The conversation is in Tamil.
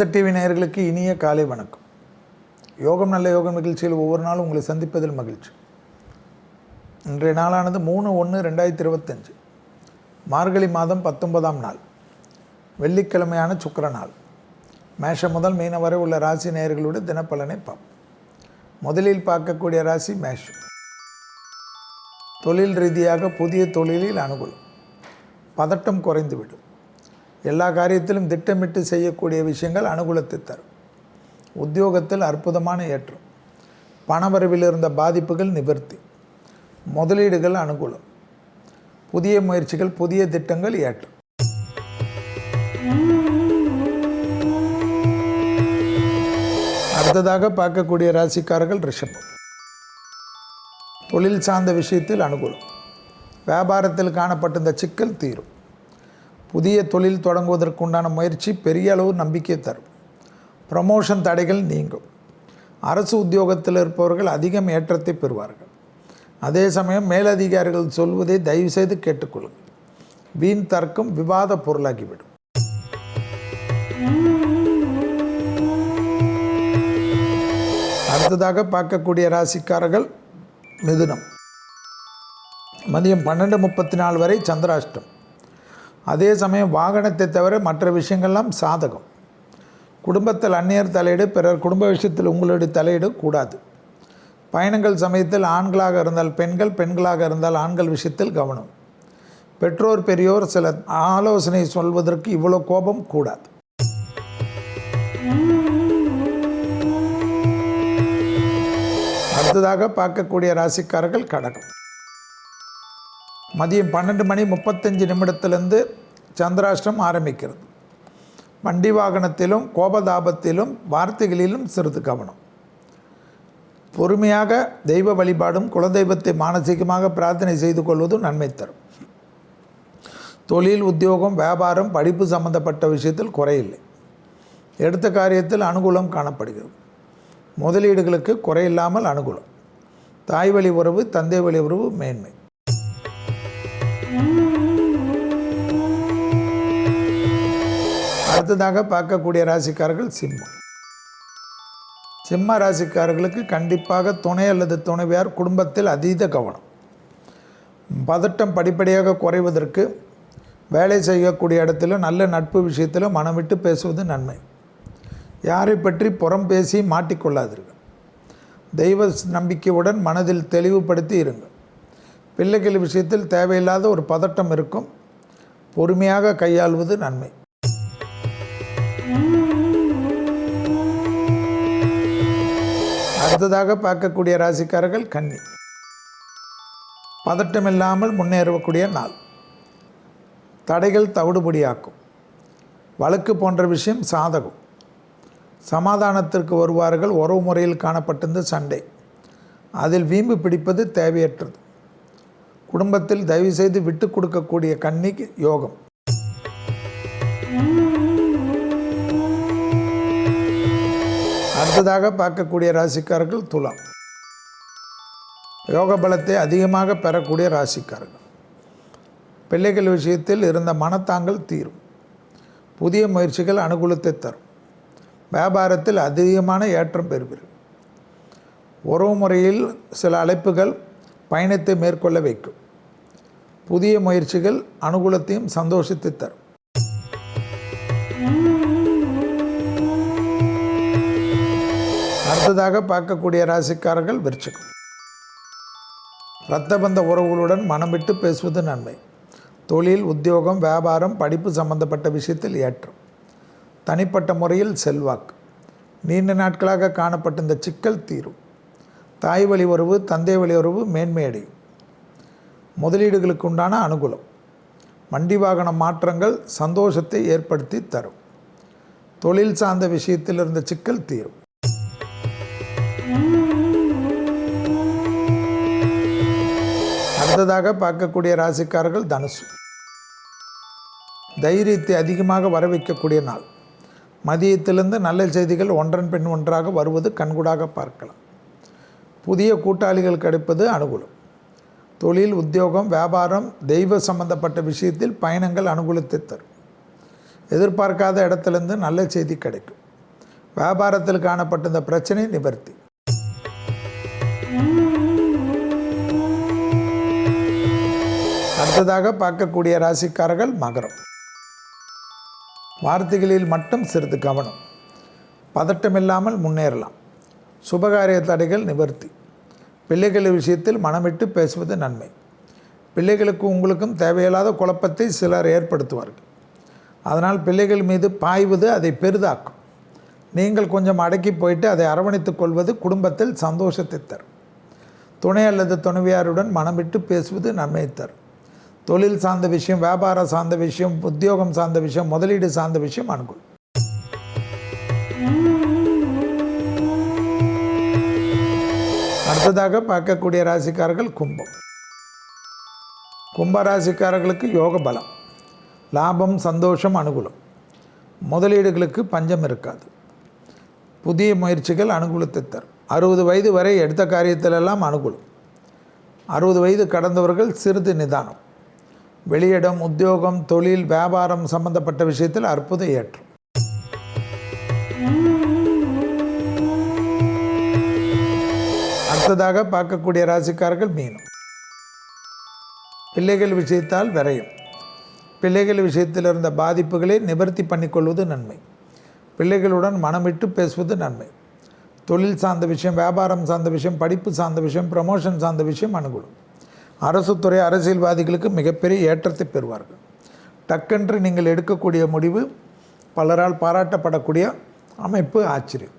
வேத டிவி நேயர்களுக்கு இனிய காலை வணக்கம். யோகம் நல்ல யோகம் நிகழ்ச்சியில் ஒவ்வொரு நாளும் உங்களை சந்திப்பதில் மகிழ்ச்சி. இன்றைய நாளானது மூணு ஒன்று ரெண்டாயிரத்தி இருபத்தஞ்சு. மார்கழி மாதம் பத்தொன்பதாம் நாள். வெள்ளிக்கிழமையான சுக்கர நாள். மேஷம் முதல் மீன வரை உள்ள ராசி நேயர்களுடைய தினப்பலனை பார்ப்போம். முதலில் பார்க்கக்கூடிய ராசி மேஷம். தொழில் ரீதியாக புதிய தொழிலில் அனுகூலம். பதட்டம் குறைந்துவிடும். எல்லா காரியத்திலும் திட்டமிட்டு செய்யக்கூடிய விஷயங்கள் அனுகூலத்தை தரும். உத்தியோகத்தில் அற்புதமான ஏற்றம். பணவரவில் இருந்த பாதிப்புகள் நிவர்த்தி. முதலீடுகள் அனுகூலம். புதிய முயற்சிகள் புதிய திட்டங்கள் ஏற்றம். அடுத்ததாக பார்க்கக்கூடிய ராசிக்காரர்கள் ரிஷபம். தொழில் சார்ந்த விஷயத்தில் அனுகூலம். வியாபாரத்தில் காணப்பட்டிருந்த சிக்கல் தீரும். புதிய தொழில் தொடங்குவதற்குண்டான முயற்சி பெரிய அளவு நம்பிக்கை தரும். ப்ரமோஷன் தடைகள் நீங்கும். அரசு உத்தியோகத்தில் இருப்பவர்கள் அதிகம் ஏற்றத்தை பெறுவார்கள். அதே சமயம் மேலதிகாரிகள் சொல்வதை தயவு செய்து கேட்டுக்கொள்ளுங்கள். வீண் தர்க்கம் விவாத பொருளாகிவிடும். அடுத்ததாக பார்க்கக்கூடிய ராசிக்காரர்கள் மிதுனம். மதியம் பன்னெண்டு முப்பத்தி நாலு வரை சந்திராஷ்டம். அதே சமயம் வாகனத்தை தவிர மற்ற விஷயங்கள்லாம் சாதகம். குடும்பத்தில் அந்நியர் தலையீடு பிறர் குடும்ப விஷயத்தில் உங்களுடைய தலையீடு கூடாது. பயணங்கள் சமயத்தில் ஆண்களாக இருந்தால் பெண்கள் பெண்களாக இருந்தால் ஆண்கள் விஷயத்தில் கவனம். பெற்றோர் பெரியோர் சில ஆலோசனை சொல்வதற்கு இவ்வளோ கோபம் கூடாது. அடுத்ததாக பார்க்கக்கூடிய ராசிக்காரர்கள் கடகம். மதியம் பன்னெண்டு மணி முப்பத்தஞ்சு நிமிடத்திலிருந்து சந்திராஷ்டிரம் ஆரம்பிக்கிறது. வண்டி வாகனத்திலும் கோபதாபத்திலும் வார்த்தைகளிலும் சிறிது கவனம். பொறுமையாக தெய்வ வழிபாடும் குலதெய்வத்தை மானசீகமாக பிரார்த்தனை செய்து கொள்வதும் நன்மை தரும். தொழில் உத்தியோகம் வியாபாரம் படிப்பு சம்பந்தப்பட்ட விஷயத்தில் குறையில்லை. எடுத்த காரியத்தில் அனுகூலம் காணப்படுகிறது. முதலீடுகளுக்கு குறையில்லாமல் அனுகூலம். தாய் வழி உறவு தந்தை வழி உறவு மேன்மை. அடுத்ததாக பார்க்கக்கூடிய ராசிக்காரர்கள் சிம்மம். சிம்ம ராசிக்காரர்களுக்கு கண்டிப்பாக துணை அல்லது துணைவியார் குடும்பத்தில் அதீத கவனம். பதட்டம் படிப்படியாக குறைவதற்கு வேலை செய்யக்கூடிய இடத்திலும் நல்ல நட்பு விஷயத்திலும் மனம் விட்டு பேசுவது நன்மை. யாரை பற்றி புறம் பேசி மாட்டிக்கொள்ளாதீர்கள். தெய்வ நம்பிக்கையுடன் மனதில் தெளிவுபடுத்தி இருங்கள். பிள்ளைகள் விஷயத்தில் தேவையில்லாத ஒரு பதட்டம் இருக்கும். பொறுமையாக கையாள்வது நன்மை. அடுத்ததாக பார்க்கக்கூடிய ராசிக்காரர்கள் கன்னி. பதட்டமில்லாமல் முன்னேறக்கூடிய நாள். தடைகள் தவிடுபடியாக்கும். வழக்கு போன்ற விஷயம் சாதகம். சமாதானத்திற்கு வருவார்கள். உறவு முறையில் காணப்பட்டிருந்த சண்டை. அதில் வீம்பு பிடிப்பது தேவையற்றது. குடும்பத்தில் தயவு செய்து விட்டு கொடுக்கக்கூடிய கன்னிக்கு யோகம். அடுத்ததாக பார்க்கக்கூடிய ராசிக்காரர்கள் துலாம். யோக பலத்தை அதிகமாக பெறக்கூடிய ராசிக்காரர்கள். பிள்ளைகள் விஷயத்தில் இருந்த மனத்தாங்கள் தீரும். புதிய முயற்சிகள் அனுகூலத்தை தரும். வியாபாரத்தில் அதிகமான ஏற்றம் பெறுவீர்கள். உறவு முறையில் சில அழைப்புகள் பயணத்தை மேற்கொள்ள வைக்கும். புதிய முயற்சிகள் அனுகூலத்தையும் சந்தோஷத்தை தரும். அடுத்ததாக பார்க்கக்கூடிய ராசிக்காரர்கள் விருச்சிகம். இரத்தபந்த உறவுகளுடன் மனம் விட்டு பேசுவது நன்மை. தொழில் உத்தியோகம் வியாபாரம் படிப்பு சம்பந்தப்பட்ட விஷயத்தில் ஏற்றம். தனிப்பட்ட முறையில் செல்வாக்கு. நீண்ட நாட்களாக காணப்பட்ட இந்த சிக்கல் தீரும். தாய் வழி உறவு தந்தை வழி உறவு மேன்மையடையும் முதலீடுகளுக்கு உண்டான அனுகூலம். வண்டி வாகன மாற்றங்கள் சந்தோஷத்தை ஏற்படுத்தி தரும். தொழில் சார்ந்த விஷயத்தில் இருந்த சிக்கல் தீரும். அடுத்ததாக பார்க்கக்கூடிய ராசிக்காரர்கள் தனுசு. தைரியத்தை அதிகமாக வர வைக்கக்கூடிய நாள். மதியத்திலிருந்து நல்ல செய்திகள் ஒன்றன் பின் ஒன்றாக வருவது கண்கூடாக பார்க்கலாம். புதிய கூட்டாளிகள் கிடைப்பது அனுகூலம். தொழில் உத்தியோகம் வியாபாரம் தெய்வ சம்பந்தப்பட்ட விஷயத்தில் பயணங்கள் அனுகூலத்தை தரும். எதிர்பார்க்காத இடத்துலேருந்து நல்ல செய்தி கிடைக்கும். வியாபாரத்தில் காணப்பட்ட இந்த பிரச்சனை நிவர்த்தி. அடுத்ததாக பார்க்கக்கூடிய ராசிக்காரர்கள் மகரம். வார்த்தைகளில் மட்டும் சிறிது கவனம். பதட்டமில்லாமல் முன்னேறலாம். சுபகாரிய தடைகள் நிவர்த்தி. பிள்ளைகள் விஷயத்தில் மனமிட்டு பேசுவது நன்மை. பிள்ளைகளுக்கு உங்களுக்கும் தேவையில்லாத குழப்பத்தை சிலர் ஏற்படுத்துவார்கள். அதனால் பிள்ளைகள் மீது பாய்வது அதை பெரிதாக்கும். நீங்கள் கொஞ்சம் அடக்கி போயிட்டு அதை அரவணைத்துக் கொள்வது குடும்பத்தில் சந்தோஷத்தை தரும். துணை அல்லது துணைவியாருடன் மனமிட்டு பேசுவது நன்மை தரும். தொழில் சார்ந்த விஷயம் வியாபாரம் சார்ந்த விஷயம் உத்தியோகம் சார்ந்த விஷயம் முதலீடு சார்ந்த விஷயம் அனுகூலம். அடுத்ததாக பார்க்கக்கூடிய ராசிக்காரர்கள் கும்பம். கும்ப ராசிக்காரர்களுக்கு யோக பலம் லாபம் சந்தோஷம் அனுகூலம். முதலீடுகளுக்கு பஞ்சம் இருக்காது. புதிய முயற்சிகள் அனுகூலத்தை தரும். அறுபது வயது வரை எடுத்த காரியத்திலெல்லாம் அனுகூலம். அறுபது வயது கடந்தவர்கள் சிறிது நிதானம். வெளியிடம் உத்தியோகம் தொழில் வியாபாரம் சம்பந்தப்பட்ட விஷயத்தில் அற்புத ஏற்றம். அடுத்ததாக பார்க்கக்கூடிய ராசிக்காரர்கள் மீனம். பிள்ளைகள் விஷயத்தால் விரையும். பிள்ளைகள் விஷயத்தில் இருந்த பாதிப்புகளை நிவர்த்தி பண்ணிக்கொள்வது நன்மை. பிள்ளைகளுடன் மனமிட்டு பேசுவது நன்மை. தொழில் சார்ந்த விஷயம் வியாபாரம் சார்ந்த விஷயம் படிப்பு சார்ந்த விஷயம் ப்ரமோஷன் சார்ந்த விஷயம் அனுகூலம். அரசு துறை அரசியல்வாதிகளுக்கு மிகப்பெரிய ஏற்றத்தை பெறுவார்கள். டக்கென்று நீங்கள் எடுக்கக்கூடிய முடிவு பலரால் பாராட்டப்படக்கூடிய அமைப்பு ஆச்சரியம்.